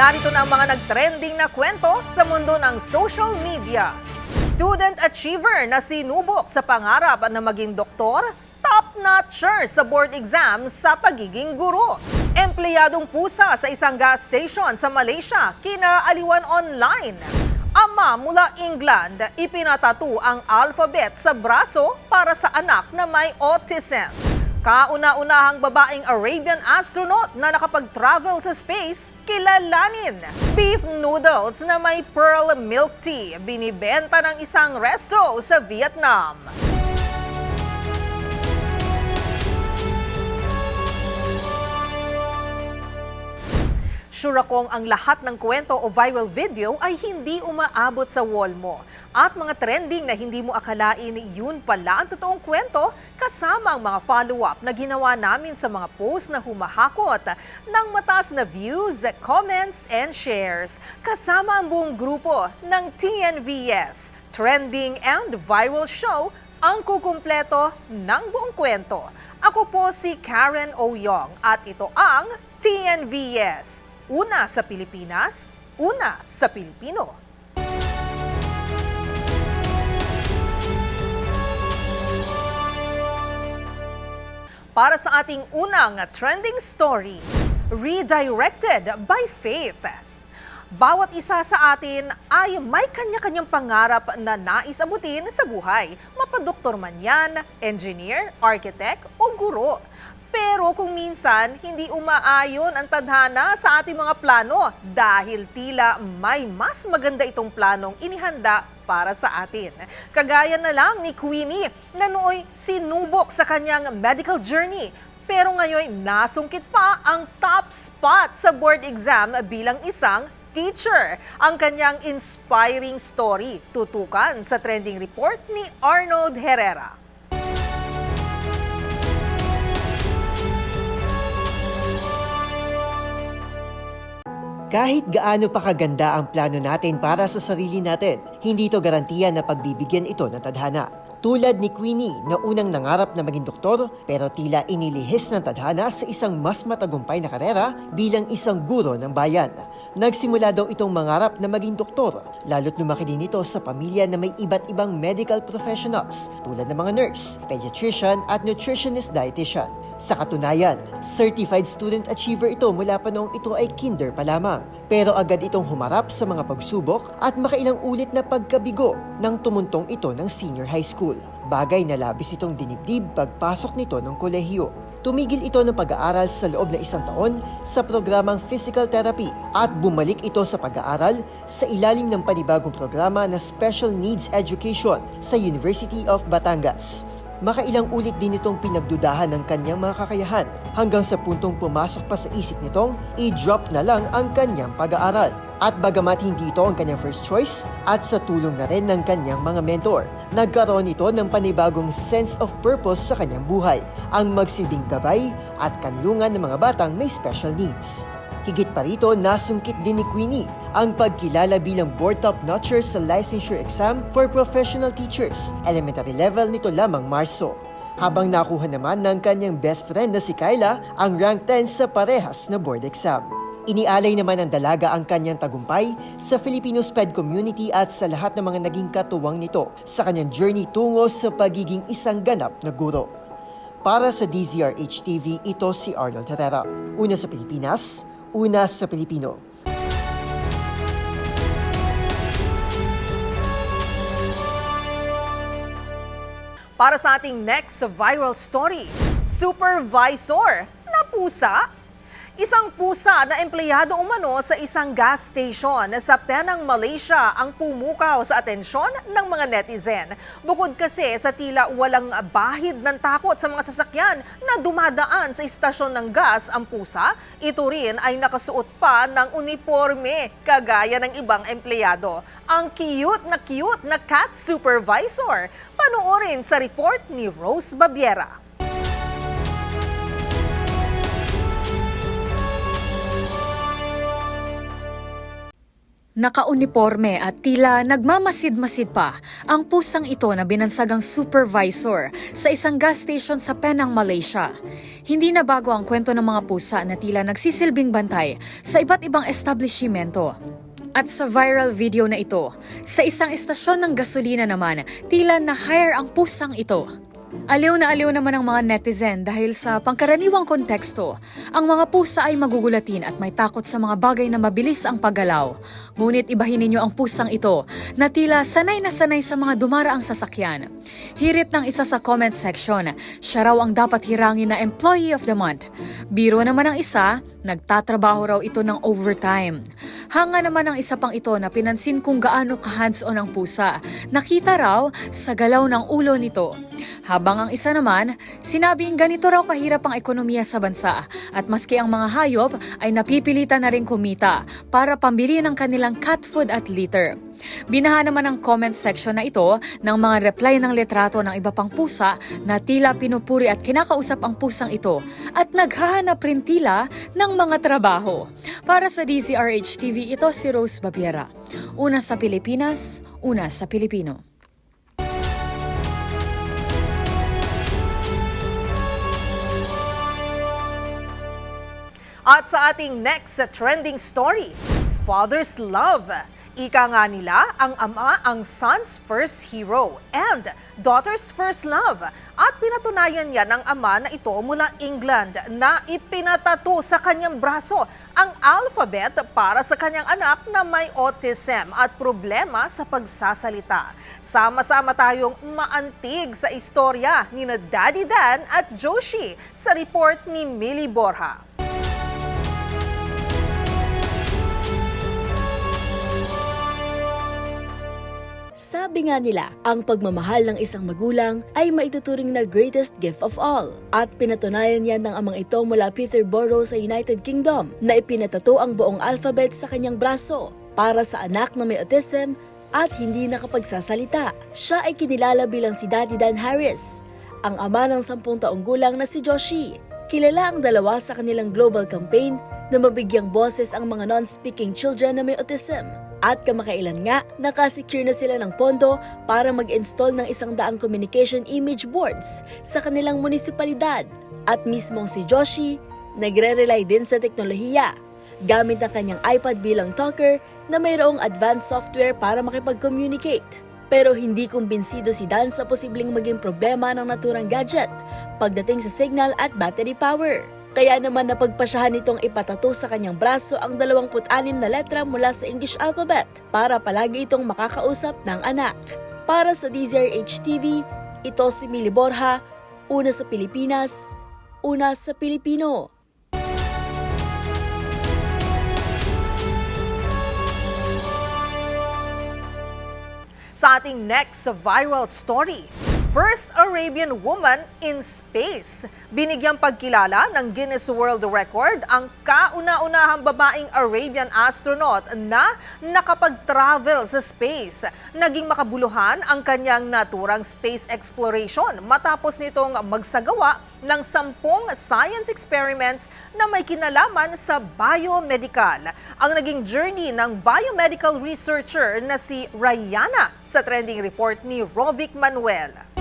Narito na ang mga nagtrending na kwento sa mundo ng social media. Student achiever na sinubok sa pangarap na maging doktor, top-notcher sa board exam sa pagiging guro. Empleyadong pusa sa isang gas station sa Malaysia, kinaaliwan online. Ama mula England, ipinatato ang alphabet sa braso para sa anak na may autism. Kauna-unahang babaeng Arabian astronaut na nakapag-travel sa space, kilalanin. Beef noodles na may pearl milk tea, binibenta ng isang resto sa Vietnam. Sure akong ang lahat ng kwento o viral video ay hindi umaabot sa wall mo. At mga trending na hindi mo akalain yun pala ang totoong kwento kasama ang mga follow-up na ginawa namin sa mga post na humahakot ng mataas na views, comments, and shares. Kasama ang buong grupo ng TNVS, Trending and Viral Show, ang kukumpleto ng buong kwento. Ako po si Karen Oyong at ito ang TNVS. Una sa Pilipinas, una sa Pilipino. Para sa ating unang trending story, Redirected by Faith. Bawat isa sa atin ay may kanya-kanyang pangarap na nais abutin sa buhay. Mapadoktor man yan, engineer, architect o guro. Pero kung minsan, hindi umaayon ang tadhana sa ating mga plano dahil tila may mas maganda itong planong inihanda para sa atin. Kagaya na lang ni Queenie na nooy sinubok sa kanyang medical journey pero ngayon nasungkit pa ang top spot sa board exam bilang isang teacher. Ang kanyang inspiring story tutukan sa trending report ni Arnold Herrera. Kahit gaano pa kaganda ang plano natin para sa sarili natin, hindi ito garantiya na pagbibigyan ito ng tadhana. Tulad ni Queenie na unang nangarap na maging doktor pero tila inilihis ng tadhana sa isang mas matagumpay na karera bilang isang guro ng bayan. Nagsimula daw itong mangarap na maging doktor lalo't lumaki din ito sa pamilya na may iba't ibang medical professionals tulad ng mga nurse, pediatrician at nutritionist dietitian. Sa katunayan, certified student achiever ito mula pa noong ito ay kinder pa lamang. Pero agad itong humarap sa mga pagsubok at makailang ulit na pagkabigo nang tumuntong ito ng senior high school. Bagay na labis itong dinibdib pagpasok nito ng kolehiyo. Tumigil ito ng pag-aaral sa loob na isang taon sa programang physical therapy at bumalik ito sa pag-aaral sa ilalim ng panibagong programa na Special Needs Education sa University of Batangas. Makailang ulit din itong pinagdudahan ng kanyang mga kakayahan hanggang sa puntong pumasok pa sa isip nitong i-drop na lang ang kanyang pag-aaral. At bagamat hindi ito ang kanyang first choice at sa tulong na rin ng kanyang mga mentor, nagkaroon ito ng panibagong sense of purpose sa kanyang buhay, ang magsilbing gabay at kanlungan ng mga batang may special needs. Higit pa rito, nasungkit din ni Queenie ang pagkilala bilang board top notcher sa licensure exam for professional teachers, elementary level nito lamang Marso. Habang nakuha naman ng kanyang best friend na si Kyla ang rank 10 sa parehas na board exam. Inialay naman ng dalaga ang kanyang tagumpay sa Filipino SPED community at sa lahat ng mga naging katuwang nito sa kanyang journey tungo sa pagiging isang ganap na guro. Para sa DZRH TV, ito si Arnold Herrera. Una sa Pilipinas, una sa Pilipino. Para sa ating next viral story, supervisor na pusa. Isang pusa na empleyado umano sa isang gas station sa Penang, Malaysia ang pumukaw sa atensyon ng mga netizen. Bukod kasi sa tila walang bahid ng takot sa mga sasakyan na dumadaan sa istasyon ng gas ang pusa, ito rin ay nakasuot pa ng uniforme kagaya ng ibang empleyado. Ang cute na cute na cat supervisor. Panoorin sa report ni Rose Babiera. Nakauniforme at tila nagmamasid-masid pa ang pusang ito na binansagang supervisor sa isang gas station sa Penang, Malaysia. Hindi na bago ang kwento ng mga pusa na tila nagsisilbing bantay sa iba't ibang establishmento. At sa viral video na ito, sa isang estasyon ng gasolina naman, tila na-hire ang pusang ito. Aliw na aliw naman ang mga netizen dahil sa pangkaraniwang konteksto, ang mga pusa ay magugulatin at may takot sa mga bagay na mabilis ang paggalaw. Ngunit ibahin ninyo ang pusang ito na tila sanay na sanay sa mga dumaraang sasakyan. Hirit ng isa sa comment section, siya raw ang dapat hirangin na Employee of the Month. Biro naman ang isa, nagtatrabaho raw ito ng overtime. Hanga naman ang isa pang ito na pinansin kung gaano ka-hands-on ang pusa. Nakita raw sa galaw ng ulo nito. Habang ang isa naman, sinabing ganito raw kahirap ang ekonomiya sa bansa at maski ang mga hayop ay napipilitan na rin kumita para pambili ng kanilang cat food at litter. Binaha naman ang comment section na ito ng mga reply ng letrato ng iba pang pusa na tila pinupuri at kinakausap ang pusang ito at naghahanap rin tila ng mga trabaho. Para sa DZRH TV, ito si Rose Babiera. Una sa Pilipinas, una sa Pilipino. At sa ating next trending story, Father's Love. Ika nga nila, ang ama ang son's first hero and daughter's first love. At pinatunayan niya ng ama na ito mula England na ipinatato sa kanyang braso ang alphabet para sa kanyang anak na may autism at problema sa pagsasalita. Sama-sama tayong maantig sa istorya ni na Daddy Dan at Joshi sa report ni Millie Borja. Sabi nga nila, ang pagmamahal ng isang magulang ay maituturing na greatest gift of all. At pinatunayan yan ng amang ito mula Peterborough sa United Kingdom na ipinatato ang buong alphabet sa kanyang braso para sa anak na may autism at hindi nakapagsasalita. Siya ay kinilala bilang si Daddy Dan Harris, ang ama ng sampung taong gulang na si Joshi. Kilala ang dalawa sa kanilang global campaign na mabigyang boses ang mga non-speaking children na may autism. At kamakailan nga, nakasecure na sila ng pondo para mag-install ng isang daang communication image boards sa kanilang munisipalidad. At mismong si Joshi, nagre-rely din sa teknolohiya gamit ang kanyang iPad bilang talker na mayroong advanced software para makipag-communicate. Pero hindi kumbinsido si Dan sa posibleng maging problema ng naturang gadget pagdating sa signal at battery power. Kaya naman napagpasyahan nitong ipatato sa kanyang braso ang 26 na letra mula sa English alphabet para palagi itong makakausap ng anak. Para sa DZRH TV, ito si Mili Borja, una sa Pilipinas, una sa Pilipino. Sa ating next viral story, First Arabian Woman in Space. Binigyang pagkilala ng Guinness World Record ang kauna-unahang babaeng Arabian astronaut na nakapag-travel sa space. Naging makabuluhan ang kanyang naturang space exploration matapos nitong magsagawa ng sampung science experiments na may kinalaman sa biomedical. Ang naging journey ng biomedical researcher na si Rayana sa trending report ni Rovic Manuel.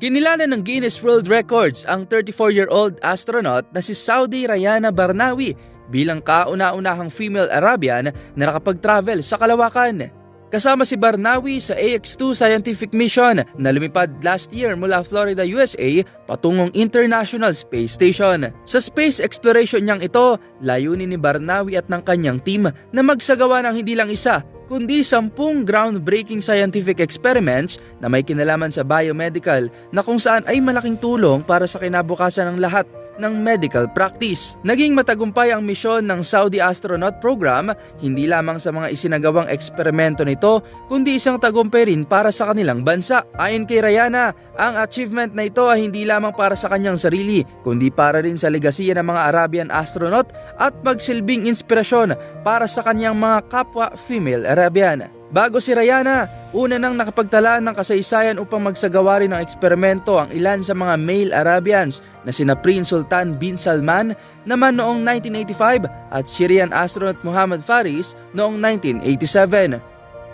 Kinilala ng Guinness World Records ang 34-year-old astronaut na si Saudi Rayana Barnawi bilang kauna-unahang female Arabian na nakapag-travel sa kalawakan. Kasama si Barnawi sa AX-2 scientific mission na lumipad last year mula Florida, USA patungong International Space Station. Sa space exploration niyang ito, layunin ni Barnawi at ng kanyang team na magsagawa ng hindi lang isa kundi sampung groundbreaking scientific experiments na may kinalaman sa biomedical na kung saan ay malaking tulong para sa kinabukasan ng lahat ng medical practice. Naging matagumpay ang misyon ng Saudi Astronaut Program hindi lamang sa mga isinagawang eksperimento nito kundi isang tagumpay rin para sa kanilang bansa. Ayon kay Rayana, ang achievement na ito ay hindi lamang para sa kanyang sarili kundi para rin sa legasiya ng mga Arabian astronaut at magsilbing inspirasyon para sa kanyang mga kapwa female Arabian. Bago si Rayana, una nang nakapagtala ng kasaysayan upang magsagawa rin ng eksperimento ang ilan sa mga male Arabians na sina Prince Sultan bin Salman naman noong 1985 at Syrian astronaut Muhammad Faris noong 1987.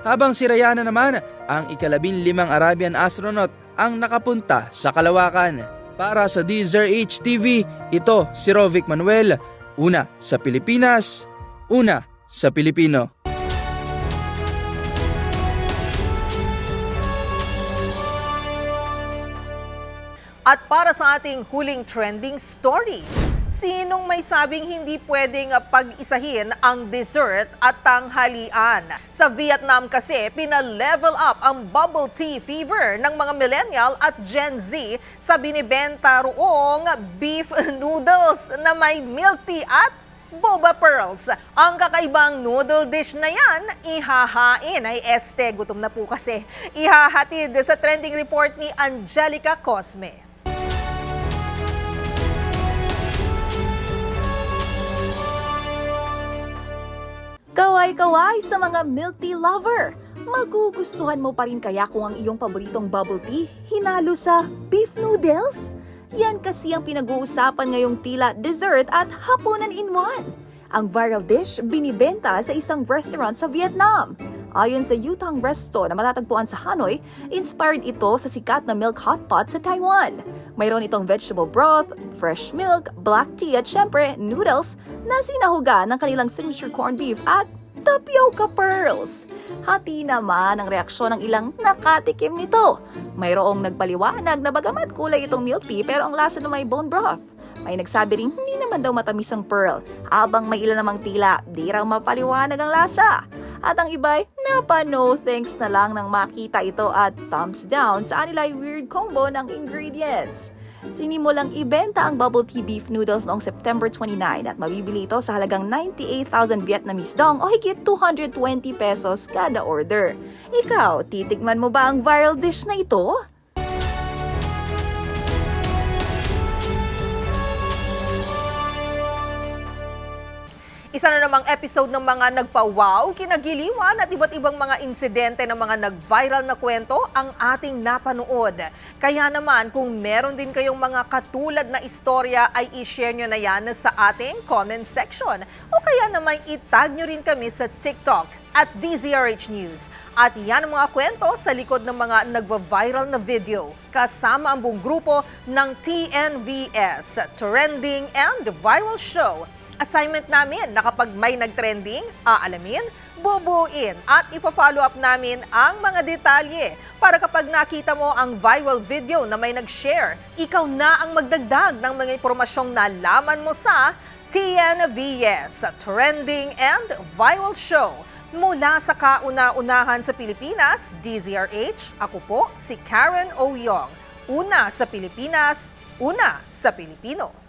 Habang si Rayana naman, ang ikalabing limang Arabian astronaut ang nakapunta sa kalawakan. Para sa DZRH TV, ito si Rovic Manuel, una sa Pilipinas, una sa Pilipino. At para sa ating huling trending story, sinong may sabing hindi pwedeng ah, pag-isahin ang dessert at tanghalian? Sa Vietnam kasi, pina-level up ang bubble tea fever ng mga millennial at Gen Z sa binibenta roong beef noodles na may milk tea at Boba Pearls. Ang kakaibang noodle dish na yan, ihahain ay este. Gutom na po kasi. Ihahatid sa trending report ni Angelica Cosme. Kaway-kaway sa mga milk tea lover! Magugustuhan mo pa rin kaya kung ang iyong paboritong bubble tea hinalo sa beef noodles? Yan kasi ang pinag-uusapan ngayong tila dessert at hapunan in one. Ang viral dish binibenta sa isang restaurant sa Vietnam. Ayon sa Yutang Resto na matatagpuan sa Hanoi, inspired ito sa sikat na milk hot pot sa Taiwan. Mayroon itong vegetable broth, fresh milk, black tea at syempre noodles na sinahuga ng kanilang signature corned beef at tapioca pearls. Hati naman ang reaksyon ng ilang nakatikim nito. Mayroong nagpaliwanag na bagamat kulay itong milk tea pero ang lasa na may bone broth. May nagsabi rin hindi naman daw matamis ang pearl, abang may ilan namang tila, di raw mapaliwanag ang lasa. At ang iba'y napa no thanks na lang nang makita ito at thumbs down sa anilay weird combo ng ingredients. Sinimulang ibenta ang bubble tea beef noodles noong September 29 at mabibili ito sa halagang 98,000 Vietnamese dong o higit 220 pesos kada order. Ikaw, titikman mo ba ang viral dish na ito? Isa na namang episode ng mga nagpa-wow, kinagiliwan at iba't ibang mga insidente ng mga nag-viral na kwento ang ating napanood. Kaya naman kung meron din kayong mga katulad na istorya ay i-share nyo na yan sa ating comment section. O kaya naman itag nyo rin kami sa TikTok at DZRH News. At yan ang mga kwento sa likod ng mga nagva-viral na video kasama ang buong grupo ng TNVS, Trending and Viral Show. Assignment namin na kapag may nagtrending, aalamin, bubuin at ipa-follow up namin ang mga detalye para kapag nakita mo ang viral video na may nag-share, ikaw na ang magdagdag ng mga impormasyong nalaman mo sa TNVS, Trending and Viral Show. Mula sa kauna-unahan sa Pilipinas, DZRH, ako po si Karen Oyong. Una sa Pilipinas, una sa Pilipino.